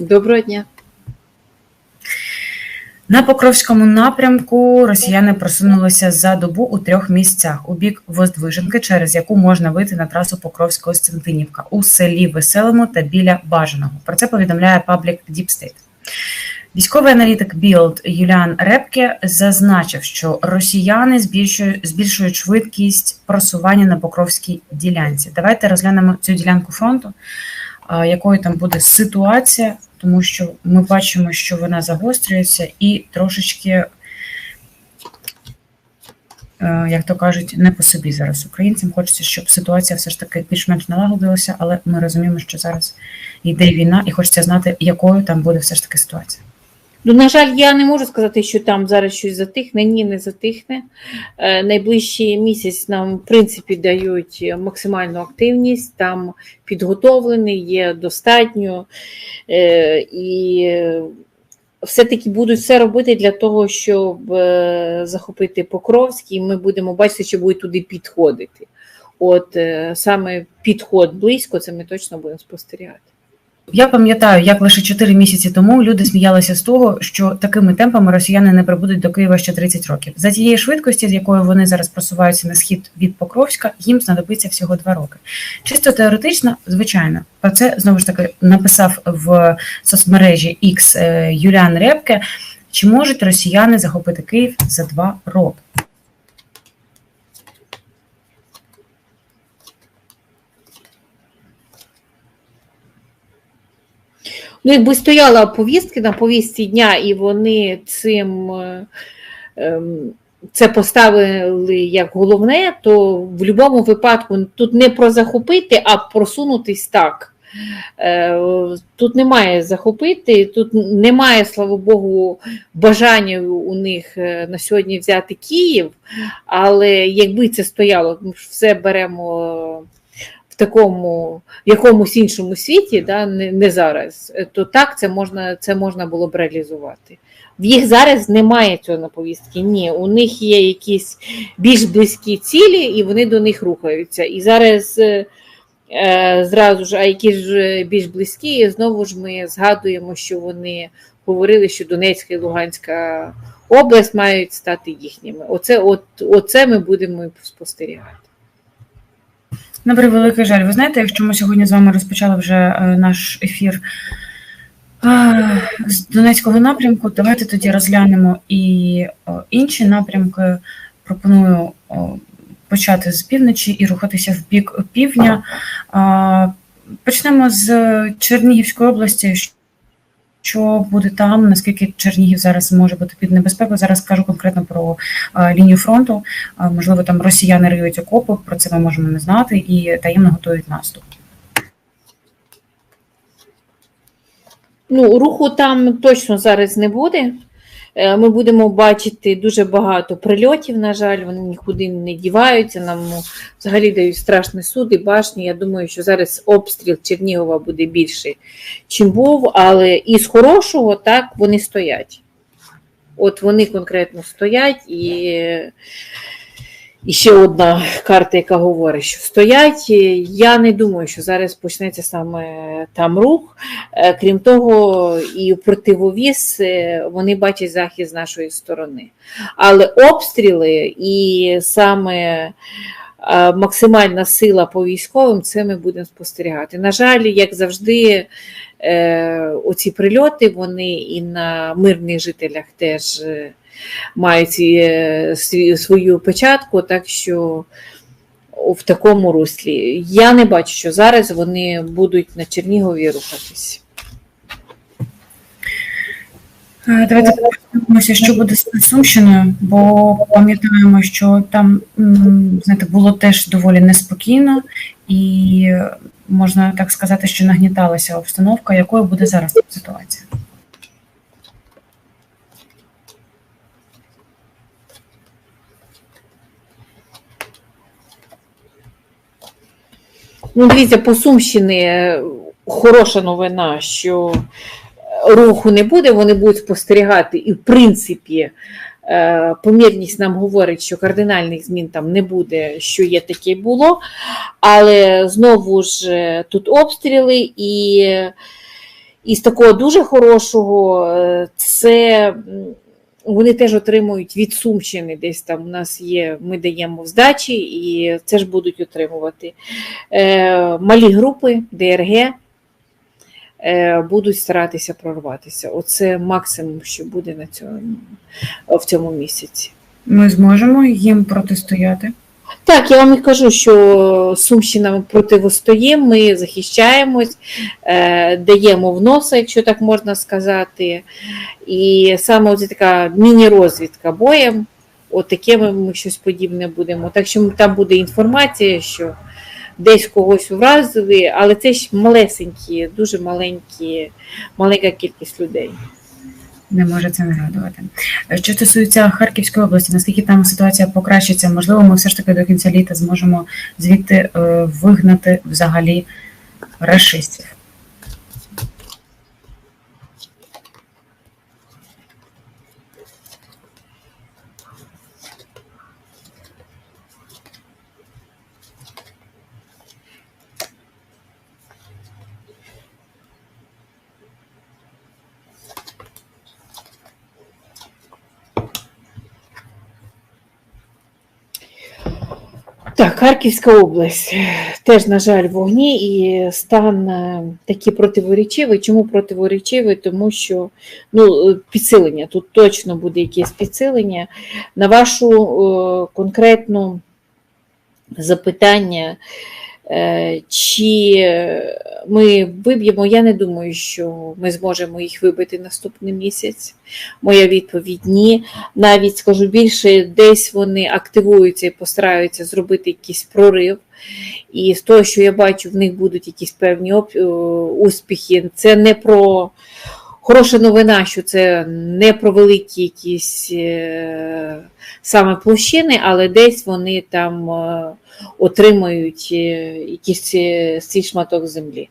Доброго дня. На Покровському напрямку росіяни просунулися за добу у трьох місцях у бік Воздвиженки, через яку можна вийти на трасу Покровського-Стентинівка у селі Веселому та біля Бажаного. Про це повідомляє паблік State. Військовий аналітик Білд Юліан Репке зазначив, що росіяни збільшують, збільшують швидкість просування на Покровській ділянці. Давайте розглянемо цю ділянку фронту, якою там буде ситуація, тому що ми бачимо, що вона загострюється і трошечки, е, як то кажуть, не по собі зараз українцям. Хочеться, щоб ситуація все ж таки більш-менш налагодилася, але ми розуміємо, що зараз йде війна, і хочеться знати, якою там буде все ж таки ситуація. Ну, на жаль, я не можу сказати, що там зараз щось затихне. Ні, не затихне. Е, найближчий місяць нам, в принципі, дають максимальну активність, там підготовлений, є достатньо. Е, і все-таки будуть все робити для того, щоб е, захопити Покровський. І ми будемо бачити, що будуть туди підходити. От саме підход близько, це ми точно будемо спостерігати. Я пам'ятаю, як лише 4 місяці тому люди сміялися з того, що такими темпами росіяни не прибудуть до Києва ще 30 років. За тієї швидкості, з якою вони зараз просуваються на схід від Покровська, їм знадобиться всього 2 роки. Чисто теоретично, звичайно, про це знову ж таки написав в соцмережі X е, Юліан Репке. Чи можуть росіяни захопити Київ за 2 роки? Ну, якби стояла повістки на повістці дня, і вони цим е, ем, це поставили як головне, то в будь-якому випадку тут не про захопити, а просунутись так. Е, Тут немає захопити, тут немає, слава Богу, бажання у них е, на сьогодні взяти Київ, але якби це стояло, ми ж все беремо такому в якомусь іншому світі, да, не, не зараз, то так це можна, це можна було б реалізувати. В їх зараз немає цього на повістки. Ні, у них є якісь більш близькі цілі, і вони до них рухаються. І зараз е, е, зразу ж, а які ж більш близькі, і знову ж ми згадуємо, що вони говорили, що Донецька і Луганська область мають стати їхніми. Оце, от, оце ми будемо спостерігати. На превеликий жаль, ви знаєте, якщо ми сьогодні з вами розпочали вже е, наш ефір е, з Донецького напрямку, давайте тоді розглянемо і е, інші напрямки. Пропоную почати з півночі і рухатися в бік півдня. Почнемо з Чернігівської області. Що буде там, наскільки Чернігів зараз може бути під небезпекою? Зараз кажу конкретно про а, лінію фронту. А, можливо, там росіяни риють окопи, про це ми можемо не знати, і таємно готують наступ. Ну, руху там точно зараз не буде. Е, Ми будемо бачити дуже багато прильотів, на жаль, вони нікуди не діваються. Нам ну, взагалі дають страшні суди, башні. Я думаю, що зараз обстріл Чернігова буде більший, чим був, але із хорошого так вони стоять. От вони конкретно стоять і. І ще одна карта, яка говорить, що стоять. Я не думаю, що зараз почнеться саме там рух. Е, Крім того, і в противовіз е, вони бачать захист з нашої сторони. Але обстріли і саме е, максимальна сила по військовим, це ми будемо спостерігати. На жаль, як завжди, оці прильоти вони і на мирних жителях теж. Мають е, свою печатку, так що в такому руслі. Я не бачу, що зараз вони будуть на Чернігові рухатись. Е, Давайте подивимося, що буде з Сумщиною, бо пам'ятаємо, що там знаєте, було теж доволі неспокійно, і можна так сказати, що нагніталася обстановка. Якою буде зараз ситуація? Ну, дивіться, по Сумщині е, хороша новина, що руху не буде, вони будуть спостерігати, і в принципі. е, Помірність нам говорить, що кардинальних змін там не буде, що є таке було. Але знову ж е, тут обстріли, і з такого дуже хорошого, е, це вони теж отримують від Сумщини. Десь там у нас є, ми даємо здачі, і це ж будуть отримувати. Е, Малі групи ДРГ е, будуть старатися прорватися. Оце максимум, що буде на цьому, в цьому місяці. Ми зможемо їм протистояти. Так, я вам і кажу, що Сумщина ми ми захищаємось, е, даємо в носа, якщо так можна сказати. І саме ось така міні-розвідка боєм, от такими ми щось подібне будемо. Так що там буде інформація, що десь когось вразили, але це ж малесенькі, дуже маленькі, маленька кількість людей. Не може це не радувати. Що стосується Харківської області, наскільки там ситуація покращиться, можливо, ми все ж таки до кінця літа зможемо звідти е, вигнати взагалі рашистів. Так, Харківська область теж, на жаль, вогні і стан е, такий противоречивий. Чому противоречивий? Тому що ну, е, підсилення, тут точно буде якесь підсилення. На вашу е, конкретну запитання, чи ми виб'ємо, я не думаю, що ми зможемо їх вибити наступний місяць. Моя відповідь ні. Навіть скажу більше, десь вони активуються і постараються зробити якийсь прорив. І з того, що я бачу, в них будуть якісь певні е, успіхи. Це не про хороша новина, що це не про великі якісь е, саме площини, але десь вони там е, отримають е, якийсь свій шматок землі.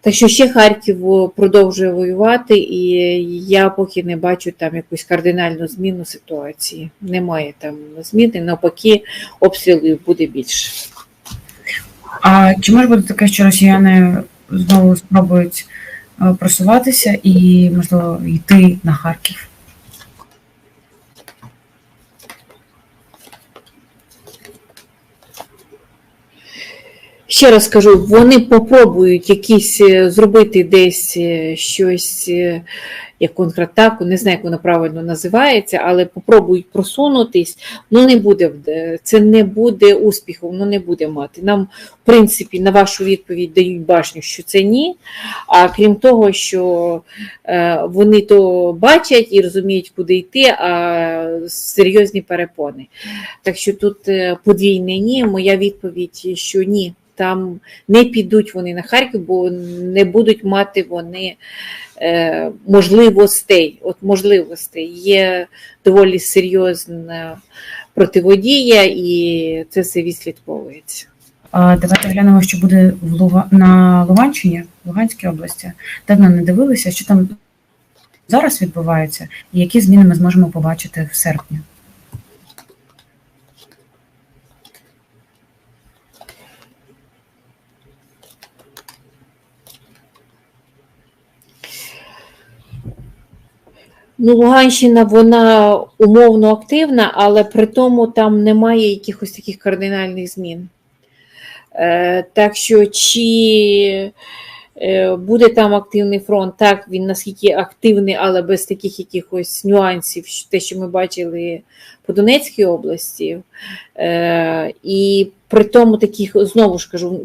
Так що ще Харків продовжує воювати, і я поки не бачу там якусь кардинальну зміну ситуації. Немає там зміни, навпаки, обстрілів буде більше. А чи може бути таке, що росіяни знову спробують просуватися і, можливо, йти на Харків? Ще раз кажу, вони попробують якісь е, зробити десь е, щось, е, як контратаку, не знаю, як воно правильно називається, але попробують просунутись, ну не буде це не буде успіху, воно не буде мати. Нам, в принципі, на вашу відповідь дають башню, що це ні. А крім того, що е, вони то бачать і розуміють, куди йти, а серйозні перепони. Так що тут е, подвійне ні. Моя відповідь, що ні. Там не підуть вони на Харків, бо не будуть мати вони е, можливостей. От можливостей є доволі серйозна противодія, і це все відслідковується. Давайте глянемо, що буде в Луга... на Луганщині, Луганській області. Давно не дивилися, що там зараз відбувається, і які зміни ми зможемо побачити в серпні. Ну, Луганщина вона умовно активна, але при тому там немає якихось таких кардинальних змін. Е, так що чи е, буде там активний фронт, так, він наскільки активний, але без таких якихось нюансів, те, що ми бачили по Донецькій області. Е, і при тому таких, знову ж кажу,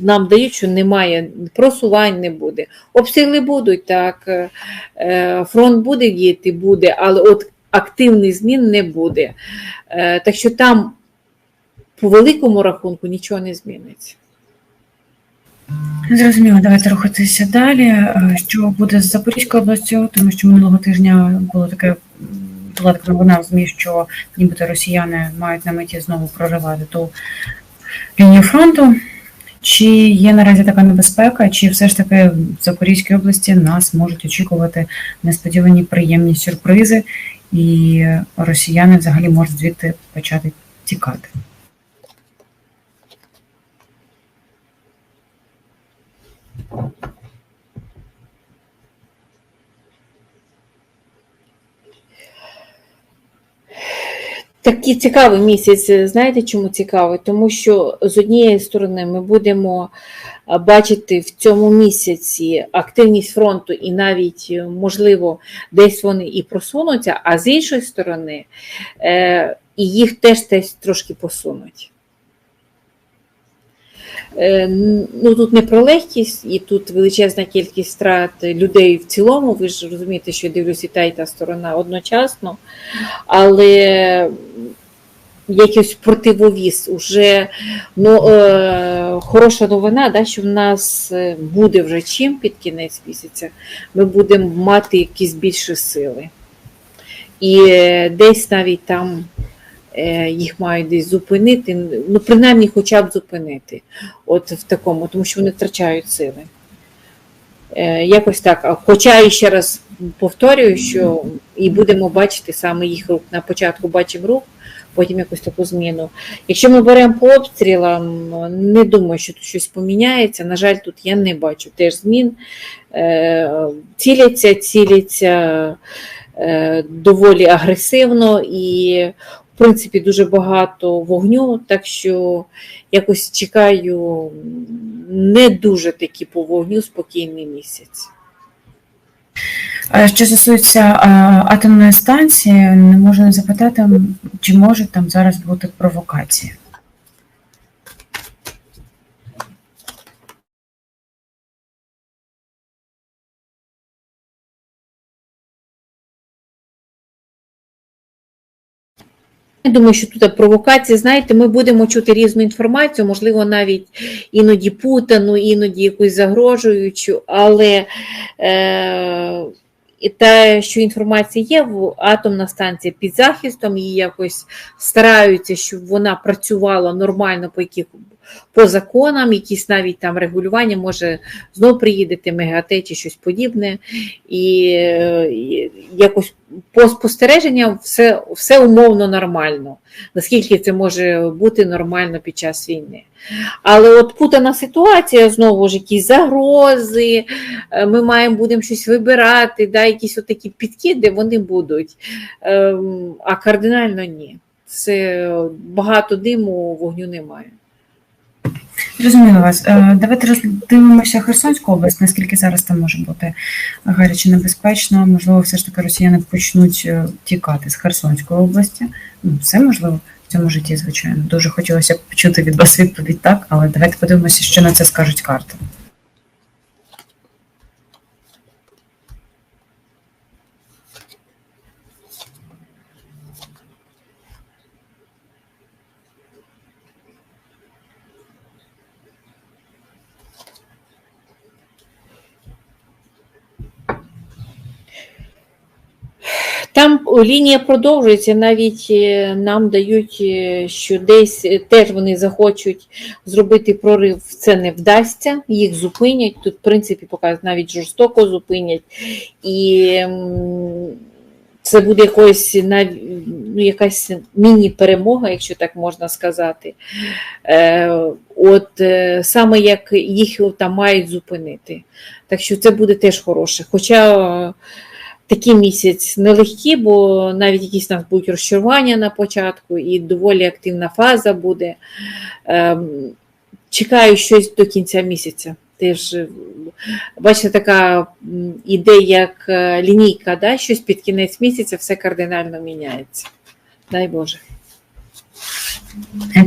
нам дають, що немає просувань не буде. Обстріли будуть, так. Е, Фронт буде діяти, буде, але от активних змін не буде. Е, Так що там по великому рахунку нічого не зміниться. Зрозуміло, давайте рухатися далі. Е, Що буде з Запорізькою областю, тому що минулого тижня було таке була така новина в ЗМІ, що нібито росіяни мають на меті знову проривати ту лінію фронту. Чи є наразі така небезпека, чи все ж таки в Запорізькій області нас можуть очікувати несподівані приємні сюрпризи, і росіяни взагалі можуть звідти почати тікати? Такий цікавий місяць. Знаєте, чому цікавий? Тому що з однієї сторони ми будемо бачити в цьому місяці активність фронту, і навіть, е, можливо, десь вони і просунуться, а з іншої сторони, е, і їх теж десь трошки посунуть. Е, Ну, тут не про легкість, і тут величезна кількість втрат людей в цілому. Ви ж розумієте, що я дивлюсь і та, і та сторона одночасно, але якийсь противовіз уже ну, е, хороша новина, да, що в нас е, буде вже чим під кінець місяця, ми будемо мати якісь більші сили. І е, десь навіть там їх мають десь зупинити, ну, принаймні, хоча б зупинити. От в такому, тому що вони втрачають сили. Е, Якось так. Хоча і ще раз повторюю, що і будемо бачити саме їх рух. На початку бачимо рух, потім якусь таку зміну. Якщо ми беремо по обстрілам, не думаю, що тут щось поміняється. На жаль, тут я не бачу теж змін. Е, Ціляться, ціляться е, доволі агресивно і, в принципі, дуже багато вогню, так що якось чекаю не дуже такі по вогню спокійний місяць. Що стосується атомної станції, не можна запитати, чи може там зараз бути провокація. Я думаю, що тут провокація, знаєте, ми будемо чути різну інформацію, можливо, навіть іноді путану, іноді якусь загрожуючу, але е, те, що інформація є, атомна станція під захистом, її якось стараються, щоб вона працювала нормально по яких по законам, якісь навіть там регулювання, може знов приїдете МЕГАТЕ чи щось подібне. І, і якось по спостереженням все, все умовно нормально. Наскільки це може бути нормально під час війни. Але от путана ситуація, знову ж якісь загрози, е, ми маємо будемо щось вибирати, да, якісь такі підкиди вони будуть. Ем, А кардинально ні. Це багато диму, вогню немає. Зрозуміло вас. Е, Давайте роздивимося Херсонську область, наскільки зараз там може бути гаряче небезпечно. Можливо, все ж таки росіяни почнуть е, тікати з Херсонської області. Ну, все можливо в цьому житті, звичайно. Дуже хотілося б почути від вас відповідь так, але давайте подивимося, що на це скажуть карти. Там лінія продовжується, навіть е, нам дають, е, що десь е, теж вони захочуть зробити прорив, це не вдасться, їх зупинять. Тут, в принципі, показують, навіть жорстоко зупинять. І це буде якось, ну, якась міні-перемога, якщо так можна сказати. От саме як їх там мають зупинити. Так що це буде теж хороше. Хоча такий місяць нелегкий, бо навіть якісь нас будуть розчарування на початку, і доволі активна фаза буде. Ем, Чекаю щось до кінця місяця. Теж, е, бачите, така ідея, як е, лінійка, да? щось під кінець місяця все кардинально міняється. Дай Боже.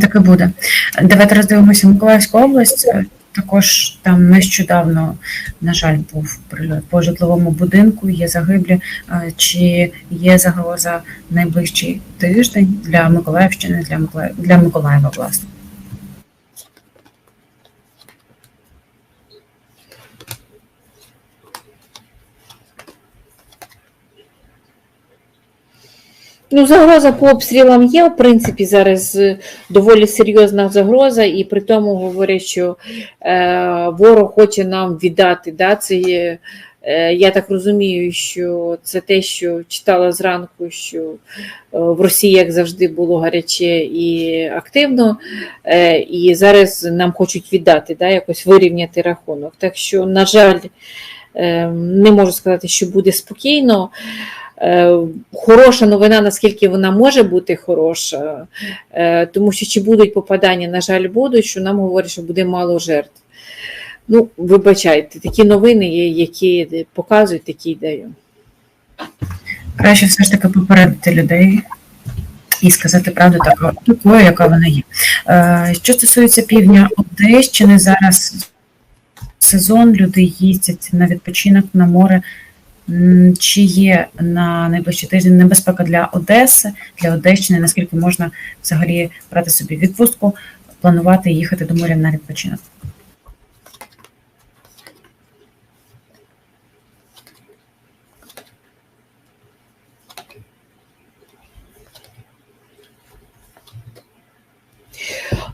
Так і буде. Давайте роздивимося Миколаївську область. Також там нещодавно, на жаль, був прильот по житловому будинку, є загиблі. Чи є загроза найближчий тиждень для Миколаївщини, для Миколаєва, для Миколаєва, власне? Ну, загроза по обстрілам є, в принципі, зараз е, доволі серйозна загроза, і при тому говорять, що е, ворог хоче нам віддати. Да, це є, е, я так розумію, що це те, що читала зранку, що е, в Росії, як завжди, було гаряче і активно, е, і зараз нам хочуть віддати, да, якось вирівняти рахунок. Так що, на жаль, е, не можу сказати, що буде спокійно. Е, Хороша новина, наскільки вона може бути хороша, е, тому що чи будуть попадання, на жаль, будуть, що нам говорять, що буде мало жертв. Ну, вибачайте, такі новини є, які показують, такі й даю. Краще все ж таки попередити людей і сказати правду такою, яка вона є. Е, Що стосується півдня Одещини, зараз сезон, люди їздять на відпочинок на море. Чи є на найближчий тиждень небезпека для Одеси, для Одещини, наскільки можна взагалі брати собі відпустку, планувати їхати до моря на відпочинок?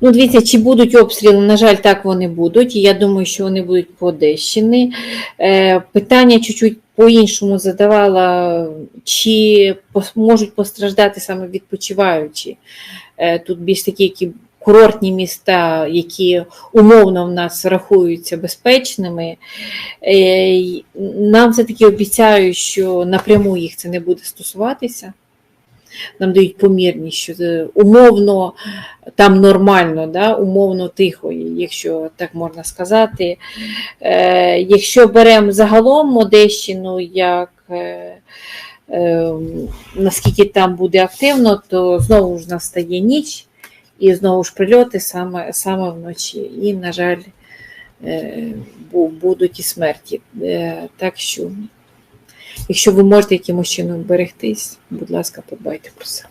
Ну, дивіться, чи будуть обстріли, на жаль, так вони будуть. І я думаю, що вони будуть по Одещини. Е, питання чуть-чуть по-іншому задавала, чи можуть постраждати саме відпочиваючі. Е, тут більш такі, які курортні міста, які умовно в нас рахуються безпечними. Е, нам все-таки обіцяють, що напряму їх це не буде стосуватися. Нам дають помірність, що умовно там нормально, да, умовно тихо, якщо так можна сказати. Е, якщо беремо загалом Одещину, як е, е, наскільки там буде активно, то знову ж настає ніч, і знову ж прильоти саме, саме вночі. І, на жаль, е, будуть і смерті. Е, так що, якщо ви можете якимось чином берегтись, будь ласка, подбайте про себе.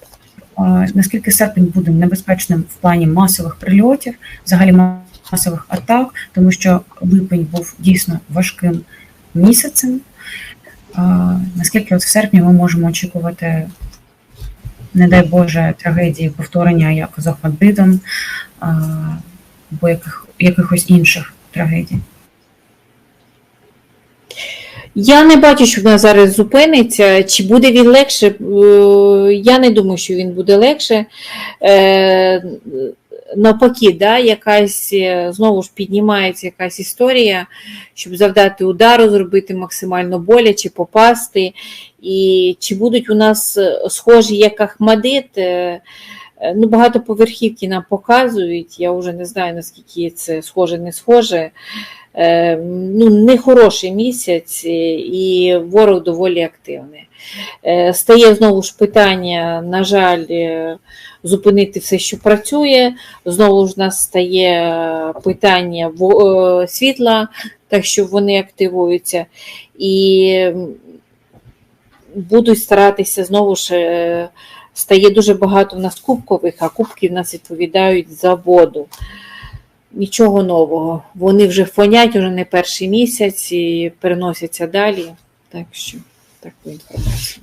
Наскільки серпень буде небезпечним в плані масових прильотів, взагалі масових атак, тому що липень був дійсно важким місяцем. Наскільки от в серпні ми можемо очікувати, не дай Боже, трагедії повторення як з Охмаддитом або яких, якихось інших трагедій? Я не бачу, що вона зараз зупиниться. Чи буде він легше? Е, Я не думаю, що він буде легше. Е, Навпаки, да, якась е, знову ж піднімається якась історія, щоб завдати удару, зробити максимально боляче, попасти. І чи будуть у нас схожі як Ахмадит? Ну, багатоповерхівки нам показують. Я вже не знаю, наскільки це схоже, не схоже. Е, ну, нехороший місяць, і ворог доволі активний. Е, Стає знову ж питання, на жаль, е, зупинити все, що працює. Знову ж у нас стає питання світла, так що вони активуються. І будуть старатися знову ж. Стає дуже багато в нас кубкових, а кубки в нас відповідають за воду. Нічого нового. Вони вже фонять уже не перший місяць і переносяться далі. Так що таку інформацію.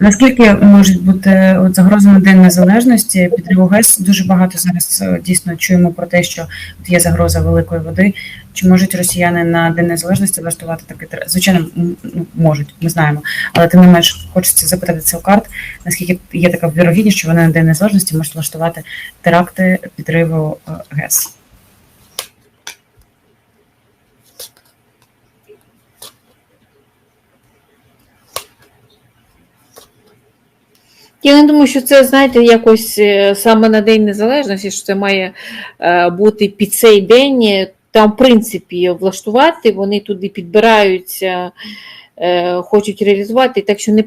Наскільки можуть бути от загроза на День Незалежності, підриву ГЕС дуже багато зараз е, дійсно чуємо про те, що є загроза великої води. Чи можуть росіяни на День Незалежності влаштувати таке тер- Звичайно, ну, можуть, ми знаємо. Але тим не менш хочеться запитати це у карт, наскільки є така вірогідність, що вони на День Незалежності можуть влаштувати теракти підриву е, ГЕС. Я не думаю, що це, знаєте, якось е, саме на День Незалежності, що це має е, бути під цей день. Там, в принципі, влаштувати, вони туди підбираються, е, хочуть реалізувати, так що не,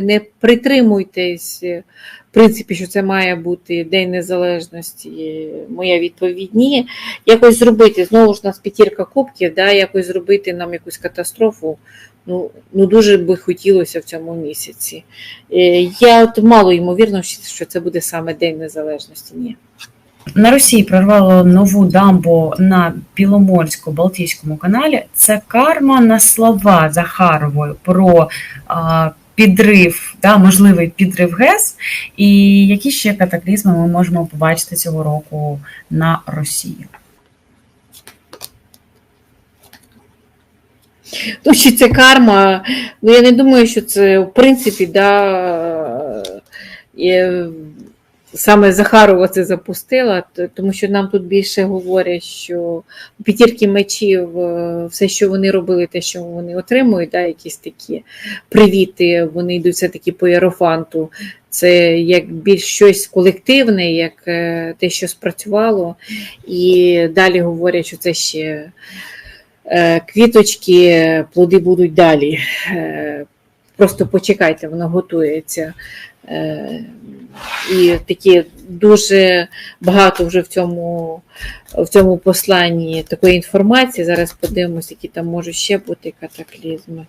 не притримуйтесь, е, в принципі, що це має бути День Незалежності. Моя відповідь ні. Якось зробити, знову ж нас п'ятірка кубків, да, якось зробити нам якусь катастрофу. Ну, ну дуже би хотілося в цьому місяці. Е, Я от мало ймовірно, що це буде саме День Незалежності. Ні. На Росії прорвало нову дамбу на Біломорсько-Балтійському каналі. Це карма на слова Захарової про а, підрив, да, можливий підрив ГЕС. І які ще катаклізми ми можемо побачити цього року на Росії? Ну, чи це карма? Ну, я не думаю, що це в принципі, да, е, саме Захарова це запустила, тому що нам тут більше говорять, що п'ятірки мечів е, все, що вони робили, те, що вони отримують, да, якісь такі привіти, вони йдуть все-таки по єрофанту. Це як більш щось колективне, як е, те, що спрацювало. І далі говорять, що це ще е, квіточки, плоди будуть далі. Просто почекайте, воно готується. Е, І такі дуже багато вже в цьому, в цьому посланні такої інформації. Зараз подивимося, які там можуть ще бути катаклізми.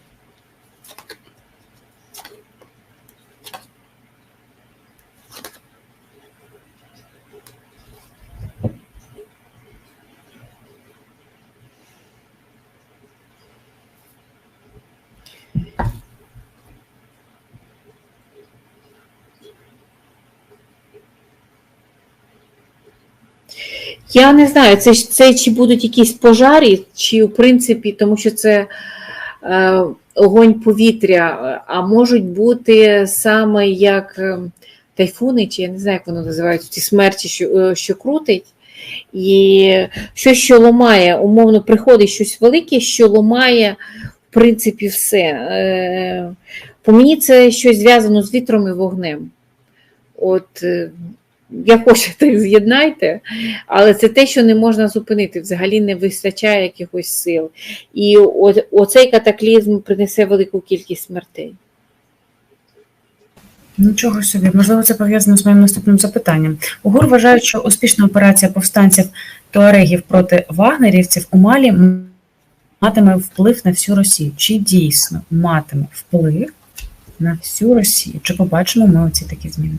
Я не знаю, це, це чи будуть якісь пожарі, чи в принципі, тому що це е, огонь повітря, а можуть бути саме як е, тайфуни, чи я не знаю, як воно називається, ці смерті, що, е, що крутить. І щось, що ламає, умовно, приходить щось велике, що ламає, в принципі, все. Е, по мені це щось зв'язано з вітром і вогнем. От, як хочете, з'єднайте, але це те, що не можна зупинити, взагалі не вистачає якихось сил. І оцей катаклізм принесе велику кількість смертей. Нічого собі, можливо, це пов'язано з моїм наступним запитанням. УГУР вважає, що успішна операція повстанців туарегів проти вагнерівців у Малі матиме вплив на всю Росію. Чи дійсно матиме вплив на всю Росію? Чи побачимо ми оці такі зміни?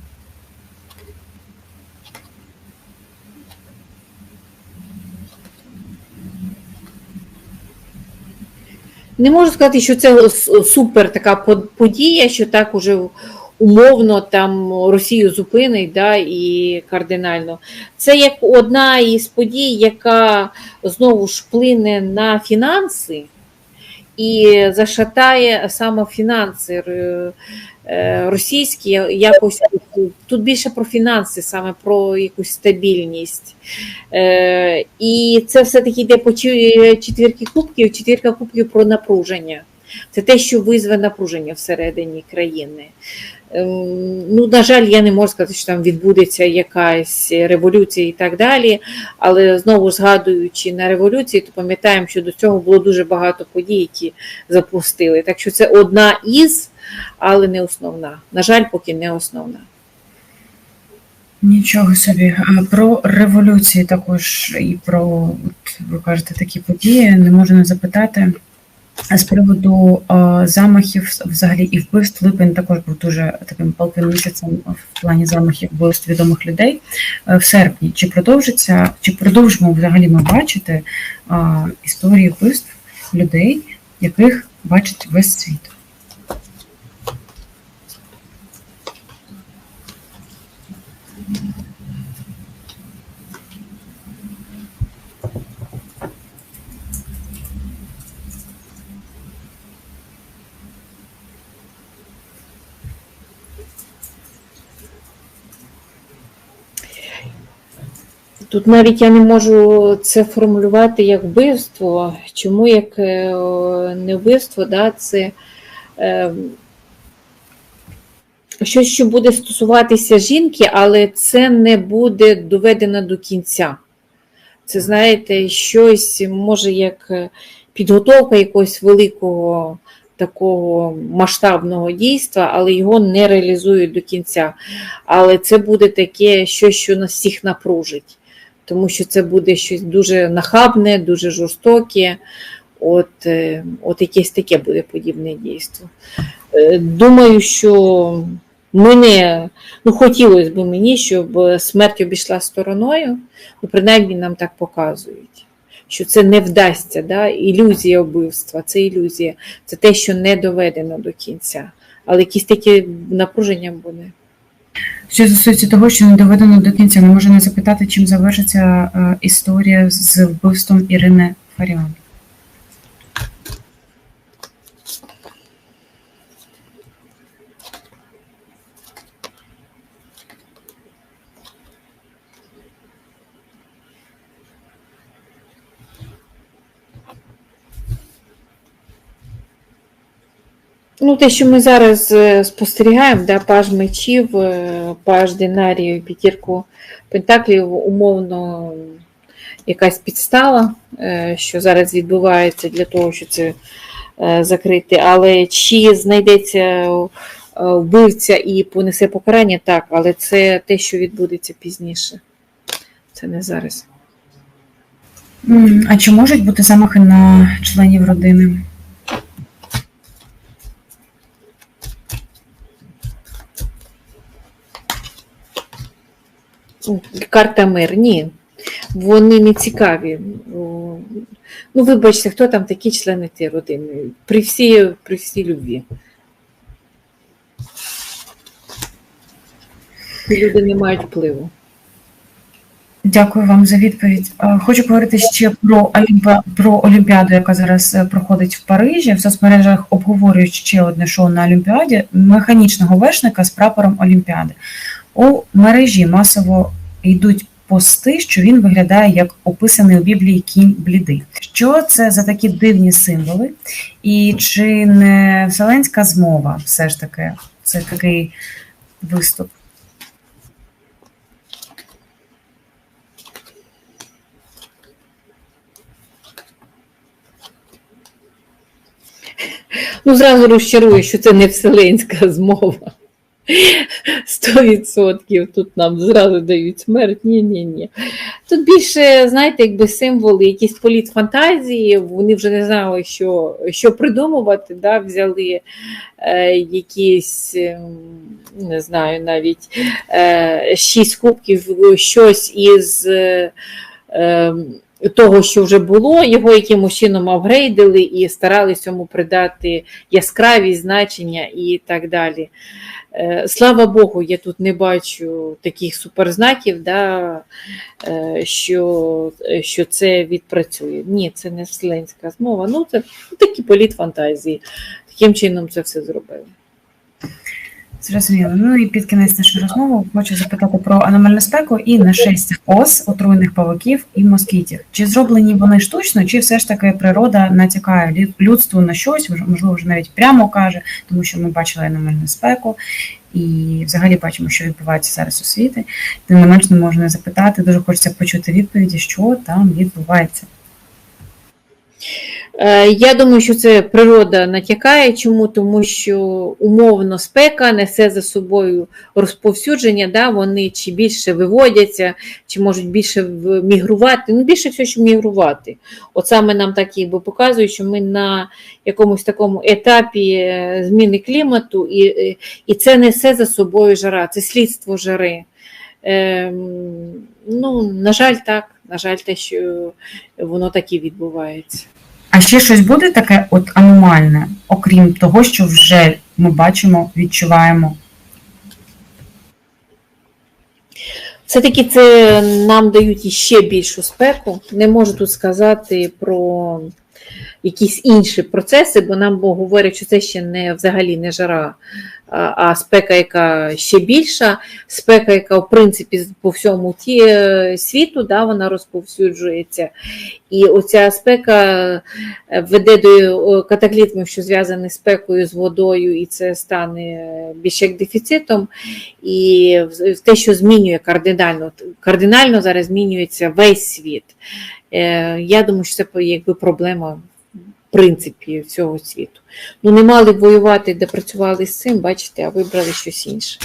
Не можу сказати, що це супер така по- подія, що так уже умовно там Росію зупинить да, і кардинально. Це як одна із подій, яка знову ж вплине на фінанси і зашатає саме фінанси е, е, російські. Якось тут більше про фінанси, саме про якусь стабільність. Е, І це все-таки йде по четвірки кубків, четвірка кубків про напруження. Це те, що визве напруження всередині країни. Ем, Ну, на жаль, я не можу сказати, що там відбудеться якась революція і так далі. Але знову згадуючи на революції, то пам'ятаємо, що до цього було дуже багато подій, які запустили. Так що це одна із, але не основна. На жаль, поки не основна. Нічого собі. Про революції також і про, от, ви кажете, такі події не можу не запитати. А з приводу е, замахів взагалі і вбивств липень також був дуже таким палким місяцем в плані замахів вбивств відомих людей Е, в серпні. Чи продовжиться, чи продовжимо взагалі ми бачити е, історії вбивств людей, яких бачить весь світ? Тут навіть я не можу це формулювати як вбивство. Чому як е, не вбивство? Да, це е, щось, що буде стосуватися жінки, але це не буде доведено до кінця. Це, знаєте, щось може як е, підготовка якогось великого такого масштабного дійства, але його не реалізують до кінця. Але це буде таке щось, що нас всіх напружить тому що це буде щось дуже нахабне, дуже жорстоке. От, е, от якесь таке буде подібне дійство. Е, Думаю, що мене, ну хотілося б мені, щоб смерть обійшла стороною, ну, принаймні нам так показують, що це не вдасться. Да? Ілюзія вбивства, це ілюзія, це те, що не доведено до кінця. Але якесь таке напруження буде. Що стосується того, що не доведено до кінця, не можемо запитати, чим завершиться е, історія з вбивством Ірини Фаріон. Ну, те, що ми зараз е, спостерігаємо, да, паж мечів, е, паж динарів, п'ятірку пентаклів, умовно якась підстава, е, що зараз відбувається для того, щоб це закрити. Але чи знайдеться вбивця і понесе покарання, так, але це те, що відбудеться пізніше. Це не зараз. А чи можуть бути замахи на членів родини? Карта мир, ні. Вони не цікаві. Ну, вибачте, хто там такі члени тієї родини? При всій, при всій любві. Люди не мають впливу. Дякую вам за відповідь. Е, Хочу говорити ще про, Олімпа... про Олімпіаду, яка зараз е, проходить в Парижі. В соцмережах обговорюють ще одне шоу на Олімпіаді механічного вершника з прапором Олімпіади. У мережі масово йдуть пости, що він виглядає як описаний у Біблії кінь блідий. Що це за такі дивні символи? І чи не вселенська змова все ж таки це такий виступ? Ну, зразу розчарую, що це не вселенська змова. Сто відсотків тут нам зразу дають смерть. Ні, ні, ні. Тут більше, знаєте, якби символи, якісь політ фантазії, вони вже не знали, що, що придумувати, да, взяли е, якісь, ем, не знаю, навіть е, шість кубків, щось із. Е, того, що вже було, його якимось чином апгрейдили і старались йому придати яскравість, значення і так далі. Е, Слава Богу, я тут не бачу таких суперзнаків, да, е, що, що це відпрацює. Ні, це не вселенська змова. Ну, це такий політ фантазії. Таким чином це все зробили. Зрозуміло. Ну і під кінець нашої розмови хочу запитати про аномальну спеку і нашестя ос, отруйних павуків і москітів. Чи зроблені вони штучно, чи все ж таки природа натякає людству на щось, можливо, вже навіть прямо каже, тому що ми бачили аномальну спеку і взагалі бачимо, що відбувається зараз у світі. Тим не менш не можна запитати. Дуже хочеться почути відповіді, що там відбувається. Е, Я думаю, що це природа натякає. Чому? Тому що умовно спека несе за собою розповсюдження, да? вони чи більше виводяться, чи можуть більше мігрувати. Ну, більше всього, що мігрувати. От саме нам так якби показує, що ми на якомусь такому етапі е, зміни клімату, і, е, і це несе за собою жара, це слідство жари. Ем, ну, на жаль, так. На жаль, те, що воно так і відбувається. А ще щось буде таке от аномальне, окрім того, що вже ми бачимо, відчуваємо. Все-таки це нам дають іще більшу спеку. Не можу тут сказати про якісь інші процеси, бо нам говорять, що це ще не взагалі не жара, а, спека, яка ще більша, спека, яка в принципі по всьому ті, е, світу, да, вона розповсюджується. І оця спека е, веде до катаклізмів, що зв'язані з спекою, з водою, і це стане е, більш як дефіцитом. І те, що змінює кардинально, кардинально зараз змінюється весь світ. Я думаю, що це якби проблема принципі всього світу. Ну, не мали воювати, де працювали з цим, бачите, а вибрали щось інше.